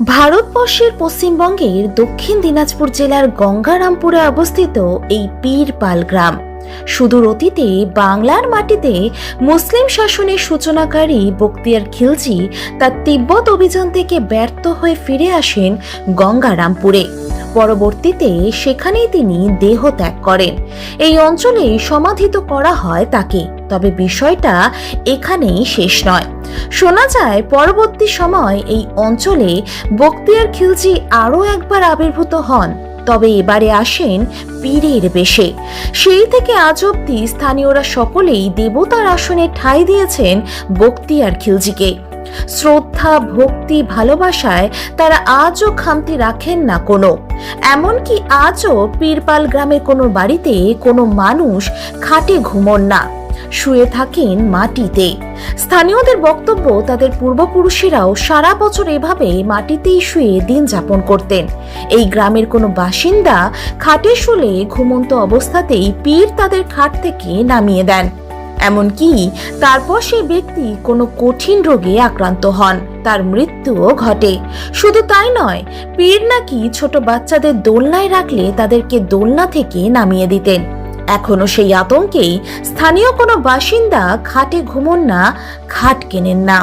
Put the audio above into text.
ভারতবর্ষের পশ্চিমবঙ্গের দক্ষিণ দিনাজপুর জেলার গঙ্গারামপুরে অবস্থিত এই পীরপাল গ্রাম। সুদূর অতীতে বাংলার মাটিতে মুসলিম শাসনের সূচনাকারী বক্তিয়ার খিলজি তার তিব্বত অভিযান থেকে ব্যর্থ হয়ে ফিরে আসেন গঙ্গারামপুরে। পরবর্তীতে সেখানেই তিনি দেহ ত্যাগ করেন। এই অঞ্চলে সমাধিত করা হয় তাকে, তবে বিষয়টা এখানেই শেষ নয়। শোনা যায়, পরবর্তী সময় এই অঞ্চলে বক্তিয়ার খিলজি আরও একবার আবির্ভূত হন। তবে এবারে আসেন পীরের বেশে। সেই থেকে আজ অব্দি স্থানীয়রা সকলেই দেবতার আসনে ঠাঁই দিয়েছেন বক্তিয়ার খিলজিকে। শ্রদ্ধা, ভক্তি, ভালোবাসায় তারা আজও খামতি রাখেন না কোনো। এমনকি আজও পীরপাল গ্রামের কোনো বাড়িতে কোনো মানুষ খাটে ঘুমন না। শুয়ে থাকেন মাটিতে। স্থানীয়দের বক্তব্য, তাদের পূর্বপুরুষেরাও সারা বছর এভাবে মাটিতেই শুয়ে দিন যাপন করতেন। এই গ্রামের কোনো বাসিন্দা খাটে শুলে ঘুমন্ত অবস্থাতেই পীর তাদের খাট থেকে নামিয়ে দেন। এমনকি তারপর সেই ব্যক্তি কোনো কঠিন রোগে আক্রান্ত হন। তার মৃত্যুও ঘটে। শুধু তাই নয়, পীর নাকি ছোট বাচ্চাদের দোলনায় রাখলে তাদেরকে দোলনা থেকে নামিয়ে দিতেন। এখনও সেই আতঙ্কেই স্থানীয় কোনো বাসিন্দা খাটে ঘুমন না খাট কেনেন না।